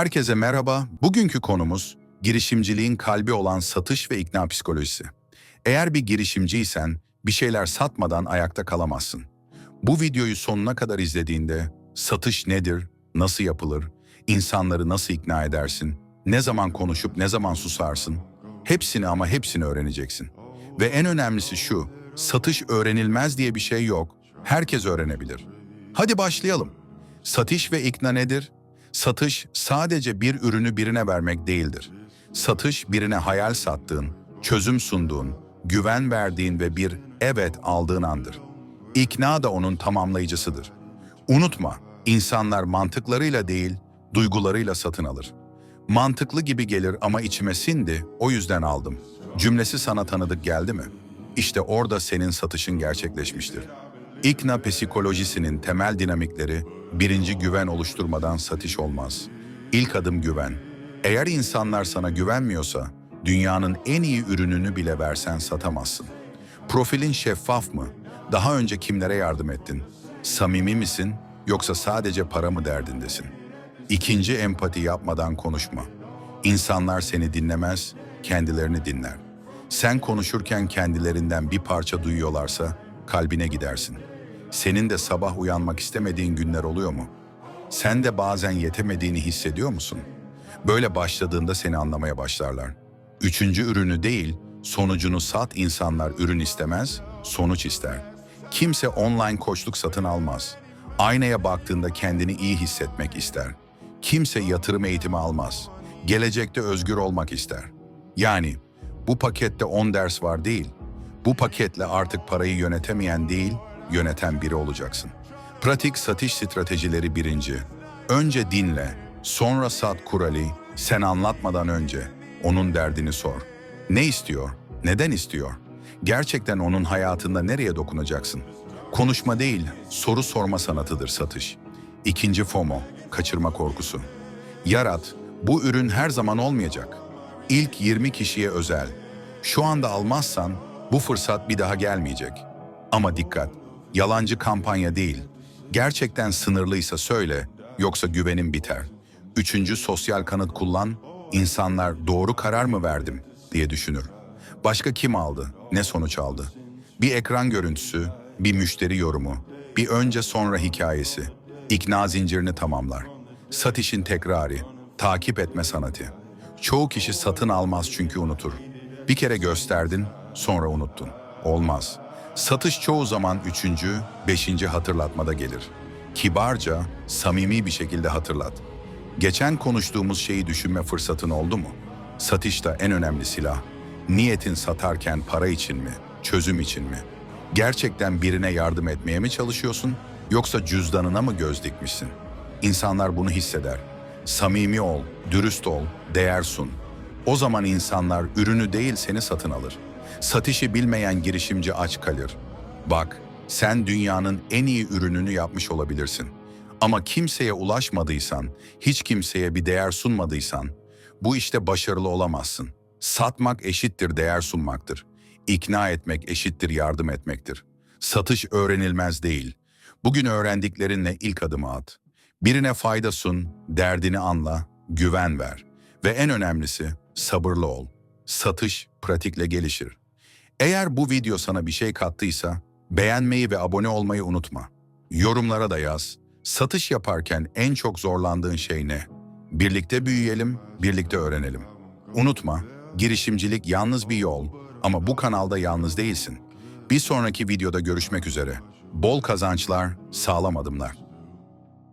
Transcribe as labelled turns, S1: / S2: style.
S1: Herkese merhaba. Bugünkü konumuz girişimciliğin kalbi olan satış ve ikna psikolojisi. Eğer bir girişimciysen bir şeyler satmadan ayakta kalamazsın. Bu videoyu sonuna kadar izlediğinde satış nedir, nasıl yapılır, insanları nasıl ikna edersin, ne zaman konuşup ne zaman susarsın, hepsini ama hepsini öğreneceksin. Ve en önemlisi şu, satış öğrenilmez diye bir şey yok, herkes öğrenebilir. Hadi başlayalım. Satış ve ikna nedir? Satış sadece bir ürünü birine vermek değildir. Satış birine hayal sattığın, çözüm sunduğun, güven verdiğin ve bir evet aldığın andır. İkna da onun tamamlayıcısıdır. Unutma, insanlar mantıklarıyla değil, duygularıyla satın alır. Mantıklı gibi gelir ama içime sindi, o yüzden aldım. Cümlesi sana tanıdık geldi mi? İşte orada senin satışın gerçekleşmiştir. İkna psikolojisinin temel dinamikleri birinci güven oluşturmadan satış olmaz. İlk adım güven. Eğer insanlar sana güvenmiyorsa dünyanın en iyi ürününü bile versen satamazsın. Profilin şeffaf mı? Daha önce kimlere yardım ettin? Samimi misin yoksa sadece para mı derdindesin? İkinci empati yapmadan konuşma. İnsanlar seni dinlemez, kendilerini dinler. Sen konuşurken kendilerinden bir parça duyuyorlarsa kalbine gidersin. Senin de sabah uyanmak istemediğin günler oluyor mu? Sen de bazen yetemediğini hissediyor musun? Böyle başladığında seni anlamaya başlarlar. Üçüncü ürünü değil, sonucunu sat insanlar ürün istemez, sonuç ister. Kimse online koçluk satın almaz. Aynaya baktığında kendini iyi hissetmek ister. Kimse yatırım eğitimi almaz. Gelecekte özgür olmak ister. Yani bu pakette 10 ders var değil. Bu paketle artık parayı yönetemeyen değil, yöneten biri olacaksın. Pratik satış stratejileri birinci. Önce dinle, sonra sat kuralı, sen anlatmadan önce onun derdini sor. Ne istiyor? Neden istiyor? Gerçekten onun hayatında nereye dokunacaksın? Konuşma değil, soru sorma sanatıdır satış. İkinci FOMO, kaçırma korkusu. Yarat, bu ürün her zaman olmayacak. İlk 20 kişiye özel. Şu anda almazsan bu fırsat bir daha gelmeyecek. Ama dikkat, yalancı kampanya değil. Gerçekten sınırlıysa söyle, yoksa güvenin biter. Üçüncü sosyal kanıt kullan, insanlar doğru karar mı verdim diye düşünür. Başka kim aldı, ne sonuç aldı? Bir ekran görüntüsü, bir müşteri yorumu, bir önce sonra hikayesi. İkna zincirini tamamlar. Satışın tekrarı, takip etme sanatı. Çoğu kişi satın almaz çünkü unutur. Bir kere gösterdin, sonra unuttun. Olmaz. Satış çoğu zaman üçüncü, beşinci hatırlatmada gelir. Kibarca, samimi bir şekilde hatırlat. Geçen konuştuğumuz şeyi düşünme fırsatın oldu mu? Satışta en önemli silah. Niyetin satarken para için mi, çözüm için mi? Gerçekten birine yardım etmeye mi çalışıyorsun yoksa cüzdanına mı göz dikmişsin? İnsanlar bunu hisseder. Samimi ol, dürüst ol, değer sun. O zaman insanlar ürünü değil seni satın alır. Satışı bilmeyen girişimci aç kalır. Bak, sen dünyanın en iyi ürününü yapmış olabilirsin. Ama kimseye ulaşmadıysan, hiç kimseye bir değer sunmadıysan, bu işte başarılı olamazsın. Satmak eşittir değer sunmaktır. İkna etmek eşittir yardım etmektir. Satış öğrenilmez değil. Bugün öğrendiklerinle ilk adımı at. Birine fayda sun, derdini anla, güven ver. Ve en önemlisi sabırlı ol. Satış pratikle gelişir. Eğer bu video sana bir şey kattıysa beğenmeyi ve abone olmayı unutma. Yorumlara da yaz. Satış yaparken en çok zorlandığın şey ne? Birlikte büyüyelim, birlikte öğrenelim. Unutma, girişimcilik yalnız bir yol ama bu kanalda yalnız değilsin. Bir sonraki videoda görüşmek üzere. Bol kazançlar, sağlam adımlar.